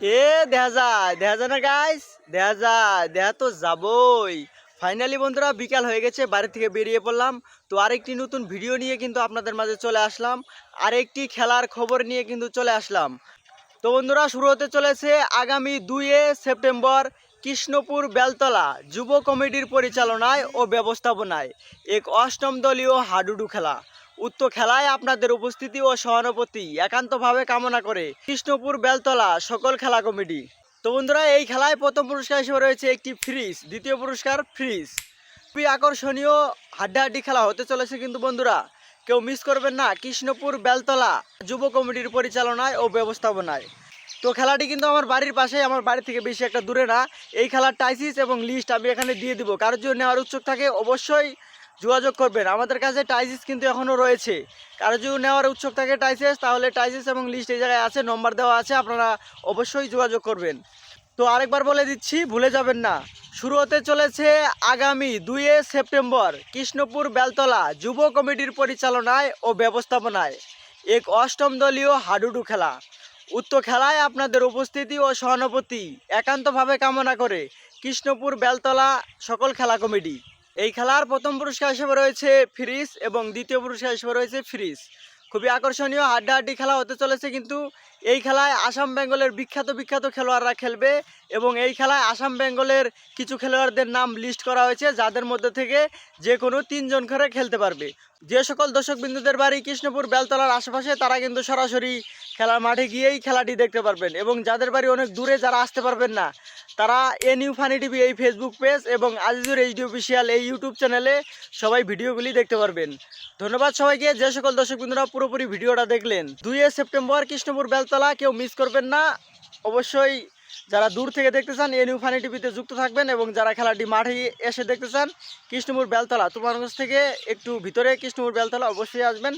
এ দেখা যায় দেখা যায় না গাইস দেখা যায় দেখা তো যাবই। ফাইনালি বন্ধুরা, বিকাল হয়ে গেছে, বাড়ি থেকে বেরিয়ে পড়লাম। তো আরেকটি নতুন ভিডিও নিয়ে কিন্তু আপনাদের মাঝে চলে আসলাম। আরেকটি খেলার খবর নিয়ে কিন্তু চলে আসলাম। তো বন্ধুরা, শুরু হতে চলেছে আগামী দুইয়ে সেপ্টেম্বর, কৃষ্ণপুর বেলতলা যুব কমিটির পরিচালনায় ও ব্যবস্থাপনায়। এক অষ্টম দলীয় হাডুডু খেলা। উক্ত খেলায় আপনাদের উপস্থিতি ও সহানুভূতি একান্তভাবে কামনা করে। কৃষ্ণপুর, বেলতলা, সকল খেলা কমিটি। তো বন্ধুরা, এই খেলায় প্রথম পুরস্কার হিসেবে রয়েছে একটি ফ্রিজ, দ্বিতীয় পুরস্কার ফ্রিজ। খুবই আকর্ষণীয় হাড্ডাহাড্ডি খেলা হতে চলেছে কিন্তু বন্ধুরা, কেউ মিস করবেন না। কৃষ্ণপুর, বেলতলা যুব কমিটির পরিচালনায় ও ব্যবস্থাপনায়। তো খেলাটি কিন্তু আমার বাড়ির পাশেই, আমার বাড়ি থেকে বেশি একটা দূরে না। এই খেলার টাইসিস এবং লিস্ট আমি এখানে দিয়ে দিব। কারোর জন্য নেওয়ার উৎসুক থাকে, অবশ্যই যোগাযোগ করবেন। আমাদের কাছে টাইসিস কিন্তু এখনও রয়েছে। কারও যদি নেওয়ার উৎসুক থাকে টাইসিস তাহলে টাইসিস এবং লিস্ট এই জায়গায় আছে নম্বর দেওয়া আছে, আপনারা অবশ্যই যোগাযোগ করবেন। তো আরেকবার বলে দিচ্ছি, ভুলে যাবেন না। শুরু হতে চলেছে আগামী দুইয়ে সেপ্টেম্বর, কৃষ্ণপুর বেলতলা যুব কমিটির পরিচালনায় ও ব্যবস্থাপনায়। এক অষ্টম দলীয় হাডুডু খেলা। উক্ত খেলায় আপনাদের উপস্থিতি ও সহানুভূতি একান্তভাবে কামনা করে কৃষ্ণপুর বেলতলা সকল খেলা কমিটি। এই খেলার প্রথম পুরস্কার হিসেবে রয়েছে ফ্রিজ এবং দ্বিতীয় পুরস্কার হিসেবে রয়েছে ফ্রিজ খুবই আকর্ষণীয় হাড্ডাহাড্ডি খেলা হতে চলেছে কিন্তু এই খেলায় আসাম বেঙ্গলের বিখ্যাত বিখ্যাত খেলোয়াড়রা খেলবে এবং এই খেলায় আসাম বেঙ্গলের কিছু খেলোয়াড়দের নাম লিস্ট করা হয়েছে যাদের মধ্যে থেকে যে কোনো তিনজন করে খেলতে পারবে। যে সকল দর্শক বিন্দুদের বাড়ি কৃষ্ণপুর, বেলতলার আশেপাশে তারা কিন্তু সরাসরি খেলার মাঠে গিয়েই খেলাটি দেখতে পারবেন এবং যাদের বাড়ি অনেক দূরে যারা আসতে পারবেন না তারা এ নিউ ফানি টিভি এই ফেসবুক পেজ এবং আজিজুর এইচডি অফিসিয়াল এই ইউটিউব চ্যানেলে সবাই ভিডিওগুলি দেখতে পারবেন। ধন্যবাদ সবাইকে, যে সকল দর্শক বিন্দুরা পুরোপুরি ভিডিওটা দেখলেন। দুইয়ে সেপ্টেম্বর, কৃষ্ণপুর, বেলতলা, কেউ মিস করবেন না। অবশ্যই যারা দূর থেকে দেখতে চান এ নিউ ফানি টিভিতে যুক্ত থাকবেন এবং যারা খেলাটি মাঠে এসে দেখতে চান, কৃষ্ণপুর, বেলতলা। তোমার থেকে একটু ভিতরে কৃষ্ণপুর, বেলতলা অবশ্যই আসবেন।